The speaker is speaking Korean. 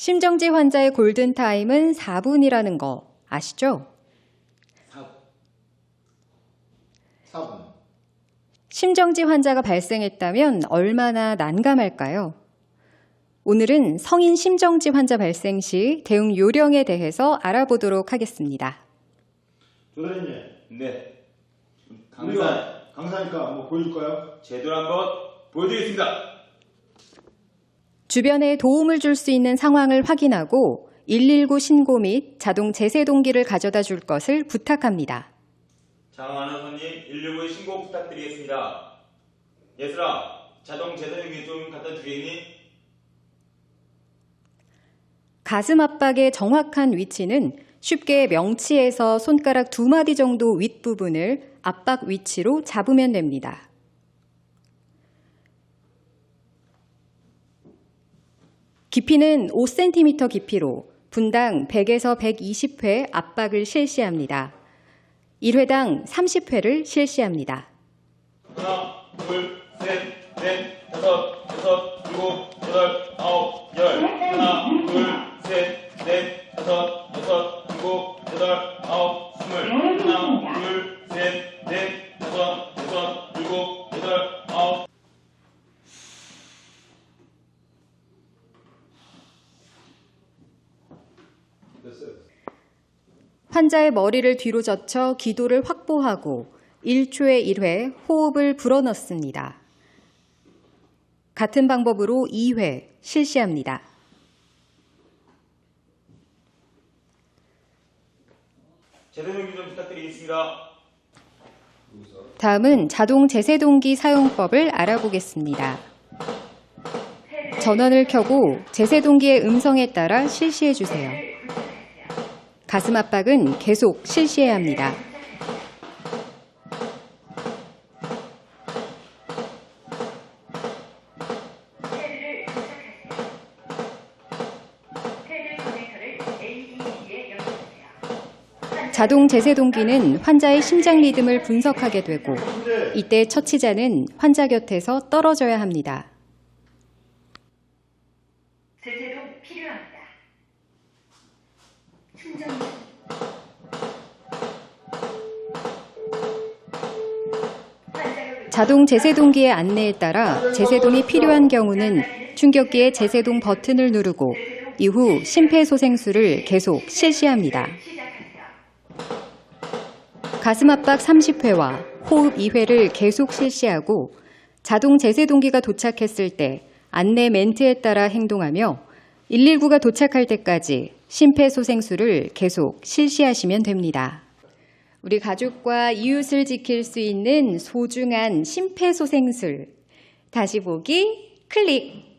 심정지 환자의 골든타임은 4분이라는 거 아시죠? 4분. 심정지 환자가 발생했다면 얼마나 난감할까요? 오늘은 성인 심정지 환자 발생 시 대응 요령에 대해서 알아보도록 하겠습니다. 조사님, 네. 강사 우리가 강사니까 한번 보여줄까요? 제대로 한번 보여드리겠습니다. 주변에 도움을 줄 수 있는 상황을 확인하고 119 신고 및 자동 제세 동기를 가져다 줄 것을 부탁합니다. 장하는 손님 119 신고 부탁드리겠습니다. 예슬아, 자동 재단기 좀 갖다 주겠니? 가슴 압박의 정확한 위치는 쉽게 명치에서 손가락 두 마디 정도 윗부분을 압박 위치로 잡으면 됩니다. 깊이는 5cm 깊이로 분당 100에서 120회 압박을 실시합니다. 1회당 30회를 실시합니다. 하나, 둘, 셋, 넷, 다섯, 여섯, 일곱, 여덟, 아홉, 열. 하나, 둘, 셋, 넷, 다섯, 여섯, 일곱, 여덟, 아홉, 스물. 하나, 둘, 셋, 넷, 다섯, 여섯, 일곱, 여덟, 아홉. 됐어요. 환자의 머리를 뒤로 젖혀 기도를 확보하고 1초에 1회 호흡을 불어넣습니다. 같은 방법으로 2회 실시합니다. 재단기 좀 부탁드리겠습니다. 다음은 자동 제세동기 사용법을 알아보겠습니다. 전원을 켜고 제세동기의 음성에 따라 실시해 주세요. 가슴 압박은 계속 실시해야 합니다. 자동 제세동기는 환자의 심장 리듬을 분석하게 되고 이때 처치자는 환자 곁에서 떨어져야 합니다. 제재도 필요합니다. 자동 제세동기의 안내에 따라 제세동이 필요한 경우는 충격기의 제세동 버튼을 누르고 이후 심폐소생술을 계속 실시합니다. 가슴 압박 30회와 호흡 2회를 계속 실시하고 자동 제세동기가 도착했을 때 안내 멘트에 따라 행동하며 119가 도착할 때까지 심폐소생술을 계속 실시하시면 됩니다. 우리 가족과 이웃을 지킬 수 있는 소중한 심폐소생술. 다시 보기 클릭.